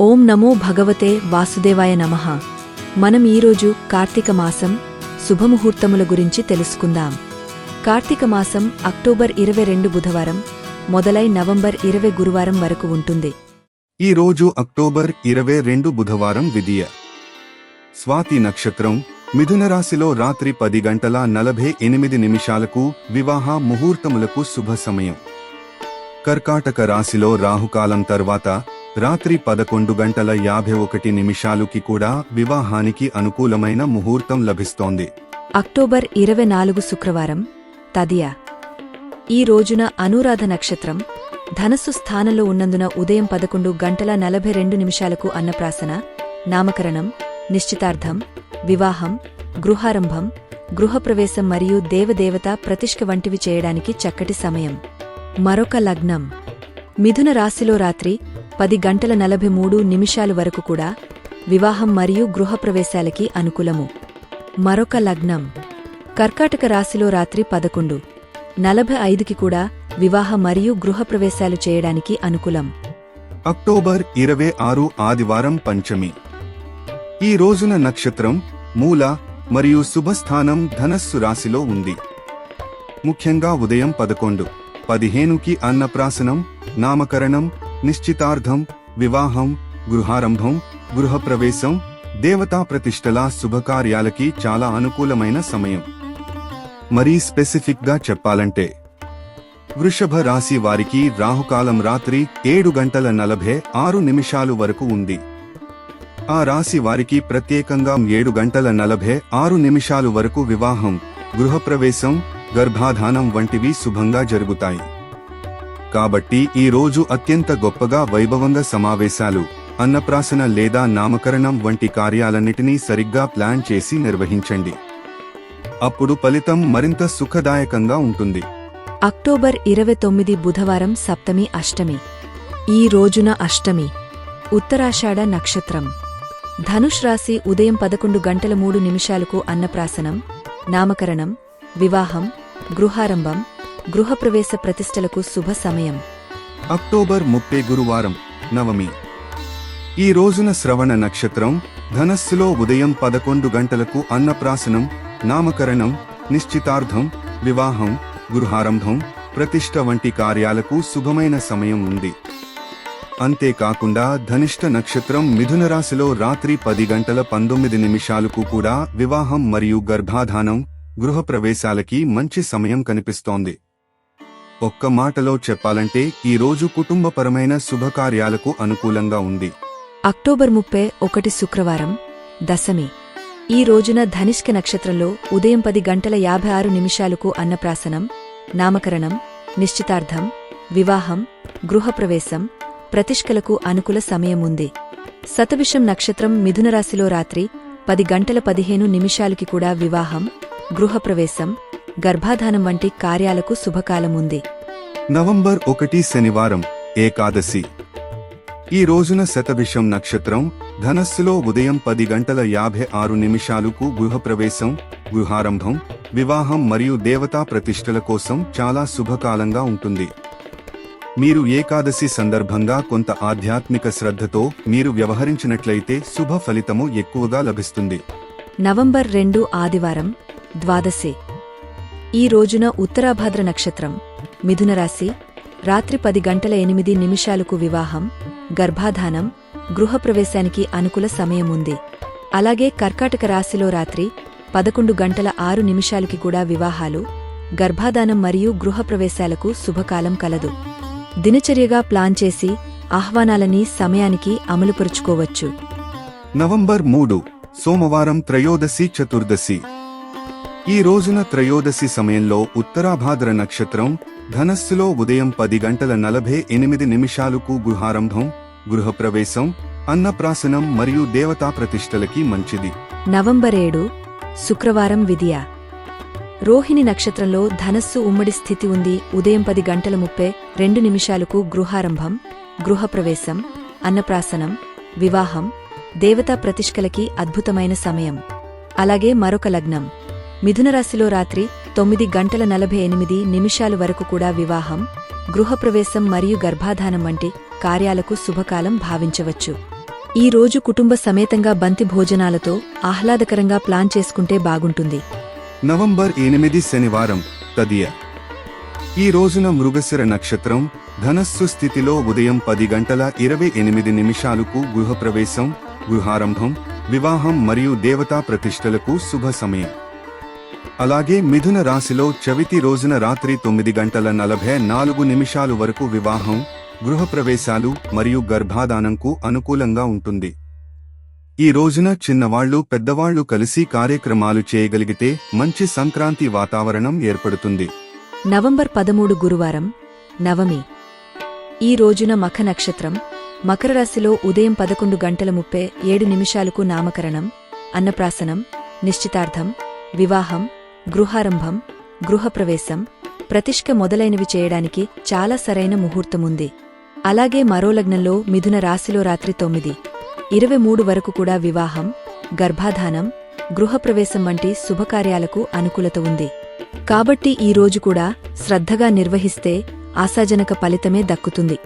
ఓం నమో భగవతే వాసుదేవాయ నమః. మనం ఈరోజు కార్తీక మాసం శుభముహూర్తముల గురించి తెలుసుకుందాం. కార్తీక మాసం అక్టోబర్ ఇరవై రెండు బుధవారం మొదలై నవంబర్ ఇరవై గురువారం వరకు ఉంటుంది. ఈ రోజు అక్టోబర్ ఇరవై రెండు బుధవారం విధియ స్వాతి నక్షత్రం మిథున రాశిలో రాత్రి పది గంటల నలభై ఎనిమిది నిమిషాలకు వివాహ ముహూర్తములకు శుభ సమయం. కర్కాటక రాశిలో రాహుకాలం తర్వాత రాత్రి పదకొండు గంటల యాభై ఒకటి నిమిషాలుకి కూడా వివాహానికి అనుకూలమైన ముహూర్తం లభిస్తోంది. అక్టోబర్ ఇరవై నాలుగు శుక్రవారం తదియా. ఈ రోజున అనురాధ నక్షత్రం ధనస్సు స్థానంలో ఉన్నందున ఉదయం పదకొండు గంటల నలభై రెండు నిమిషాలకు అన్నప్రాసన నామకరణం నిశ్చితార్థం వివాహం గృహారంభం గృహప్రవేశం మరియు దేవదేవత ప్రతిష్ఠ వంటివి చేయడానికి చక్కటి సమయం. మరొక లగ్నం. మిథున రాశిలో రాత్రి పది గంటల నలభై మూడు నిమిషాల వరకు కూడా వివాహం మరియు గృహప్రవేశాలకి అనుకూలము. మరొక లగ్నం. కర్కాటక రాశిలో రాత్రి పదకొండు. నలభై ఐదుకి కూడా వివాహ మరియు గృహప్రవేశాలు చేయడానికి అనుకూలం. అక్టోబర్ ఇరవై ఆరు ఆదివారం పంచమి. ఈ రోజున నక్షత్రం మూల మరియు శుభస్థానం ధనస్సు రాశిలో ఉంది. ముఖ్యంగా ఉదయం పదకొండు. పదిహేనుకి అన్నప్రాసనం నామకరణం నిశ్చితార్థం వివాహం గృహారంభం గృహప్రవేశం దేవతా ప్రతిష్టల శుభకార్యాలకి చాలా అనుకూలమైన సమయం. మరీ స్పెసిఫిక్గా చెప్పాలంటే వృషభ రాశి వారికి రాహుకాలం రాత్రి ఏడు గంటల నలభై ఆరు నిమిషాలు వరకు ఉంది. ఆ రాశి వారికి ప్రత్యేకంగా ఏడు గంటల నలభై ఆరు నిమిషాలు వరకు వివాహం గృహప్రవేశం గర్భాధానం వంటివి శుభంగా జరుగుతాయి. కాబట్టి ఈ రోజు అత్యంత గొప్పగా వైభవంగా సమావేశాలు అన్నప్రాసన లేదా నామకరణం వంటి కార్యాలన్నిటినీ సరిగ్గా ప్లాన్ చేసి నిర్వహించండి. అప్పుడు ఫలితం మరింత సుఖదాయకంగా ఉంటుంది. అక్టోబర్ ఇరవై తొమ్మిది బుధవారం సప్తమి అష్టమి. ఈ రోజున అష్టమి. ఉత్తరాషాఢ నక్షత్రం. ధనుష్ రాశి ఉదయం పదకొండు గంటల మూడు నిమిషాలకు అన్నప్రాసనం నామకరణం వివాహం గృహారంభం గృహప్రవేశ ప్రతిష్టలకు శుభ సమయం. అక్టోబర్ ముప్పై గురువారం నవమి. ఈ రోజున శ్రవణ నక్షత్రం ధనస్సులో ఉదయం పదకొండు గంటలకు అన్నప్రాసనం నామకరణం నిశ్చితార్థం వివాహం గృహారంభం ప్రతిష్ట వంటి కార్యాలకు శుభమైన సమయం ఉంది. అంతేకాకుండా ధనిష్ట నక్షత్రం మిథున రాశిలో రాత్రి పది గంటల పంతొమ్మిది నిమిషాలకు కూడా వివాహం మరియు గర్భాధానం గృహప్రవేశాలకి మంచి సమయం కనిపిస్తోంది. ఒక్క మాటలో చెప్పాలంటే ఈ రోజు కుటుంబపరమైన శుభకార్యాలకు అనుకూలంగా ఉంది. అక్టోబర్ ముప్పై ఒకటి శుక్రవారం దశమి. ఈ రోజున ధనిష్క నక్షత్రంలో ఉదయం పది గంటల యాభై ఆరు నిమిషాలకు అన్నప్రాసనం నామకరణం నిశ్చితార్థం వివాహం గృహప్రవేశం ప్రతిష్కలకు అనుకూల సమయముంది శతభిషం నక్షత్రం మిథునరాశిలో రాత్రి పది గంటల పదిహేను నిమిషాలకి కూడా వివాహం గృహప్రవేశం గర్భాధానం వంటి కార్యాలకు శుభకాలముంది. నవంబర్ ఒకటి శనివారం ఏకాదశి. ఈ రోజున శతభిషం నక్షత్రం ధనస్సులో ఉదయం పది గంటల యాభై ఆరు నిమిషాలకు గృహప్రవేశం గృహారంభం వివాహం మరియు దేవతా ప్రతిష్టల కోసం చాలా శుభకాలంగా ఉంటుంది. మీరు ఏకాదశి సందర్భంగా కొంత ఆధ్యాత్మిక శ్రద్ధతో మీరు వ్యవహరించినట్లయితే శుభ ఫలితము ఎక్కువగా లభిస్తుంది. నవంబర్ రెండు ఆదివారం ద్వాదశి. ఈ రోజున ఉత్తరాభాద్ర నక్షత్రం. మిథునరాశి రాత్రి పది గంటల ఎనిమిది నిమిషాలకు వివాహం గర్భాధానం గృహప్రవేశానికి అనుకూల సమయముంది. అలాగే కర్కాటక రాశిలో రాత్రి పదకొండు గంటల ఆరు నిమిషాలకి కూడా వివాహాలు గర్భాధానం మరియు గృహప్రవేశాలకు శుభకాలం కలదు. దినచర్యగా ప్లాన్ చేసి ఆహ్వానాలని సమయానికి అమలుపరుచుకోవచ్చు. నవంబర్ మూడు సోమవారం త్రయోదశి చతుర్దశి. ఈ రోజున త్రయోదశి సమయంలో ఉత్తరాభాద్ర నక్షత్రం ధనస్సులో ఉదయం పది గంటల నలభై ఎనిమిది నిమిషాలకు గృహారంభం గృహప్రవేశం అన్నప్రాసనం మరియు దేవతా ప్రతిష్టలకి మంచిది. నవంబర్ ఏడు శుక్రవారం విధియ రోహిణి నక్షత్రంలో ధనస్సు ఉమ్మడి స్థితి ఉంది. ఉదయం పది గంటల ముప్పై రెండు నిమిషాలకు గృహారంభం గృహప్రవేశం అన్నప్రాసనం వివాహం దేవతా ప్రతిష్కలకి అద్భుతమైన సమయం. అలాగే మరొక లగ్నం. మిథునరాశిలో రాత్రి తొమ్మిది గంటల నలభై ఎనిమిది నిమిషాలు వరకు కూడా వివాహం గృహప్రవేశం మరియు గర్భాధానం వంటి కార్యాలకు శుభకాలం భావించవచ్చు. ఈ రోజు కుటుంబ సమేతంగా బంతి భోజనాలతో ఆహ్లాదకరంగా ప్లాన్ చేసుకుంటే బాగుంటుంది. నవంబర్ ఎనిమిది శనివారం తదియ. ఈ రోజున మృగశిర నక్షత్రం ధనస్సు స్థితిలో ఉదయం పది గంటల ఇరవై ఎనిమిది నిమిషాలకు గృహప్రవేశం గృహారంభం వివాహం మరియు దేవతా ప్రతిష్టలకు శుభ సమయం. అలాగే మిథున రాశిలో చవితి రోజున రాత్రి తొమ్మిది గంటల నలభై నాలుగు నిమిషాలు వరకు వివాహం గృహప్రవేశాలు మరియు గర్భాధానంకు అనుకూలంగా ఉంటుంది. ఈ రోజున చిన్నవాళ్ళు పెద్దవాళ్ళు కలిసి కార్యక్రమాలు చేయగలిగితే మంచి సంక్రాంతి వాతావరణం ఏర్పడుతుంది. నవంబర్ పదమూడు గురువారం నవమి. ఈ రోజున మఖ నక్షత్రం మకర రాశిలో ఉదయం పదకొండు గంటల ముప్పై ఏడు నిమిషాలకు నామకరణం అన్నప్రాసనం నిశ్చితార్థం వివాహం గృహారంభం గృహప్రవేశం ప్రతిష్క మొదలైనవి చేయడానికి చాలా సరైన ముహూర్తముంది. అలాగే మరో లగ్నంలో మిథున రాశిలో రాత్రి తొమ్మిది ఇరవై మూడు వరకు కూడా వివాహం గర్భాధానం గృహప్రవేశం వంటి శుభకార్యాలకు అనుకూలత ఉంది. కాబట్టి ఈ రోజు కూడా శ్రద్ధగా నిర్వహిస్తే ఆశాజనక ఫలితమే దక్కుతుంది.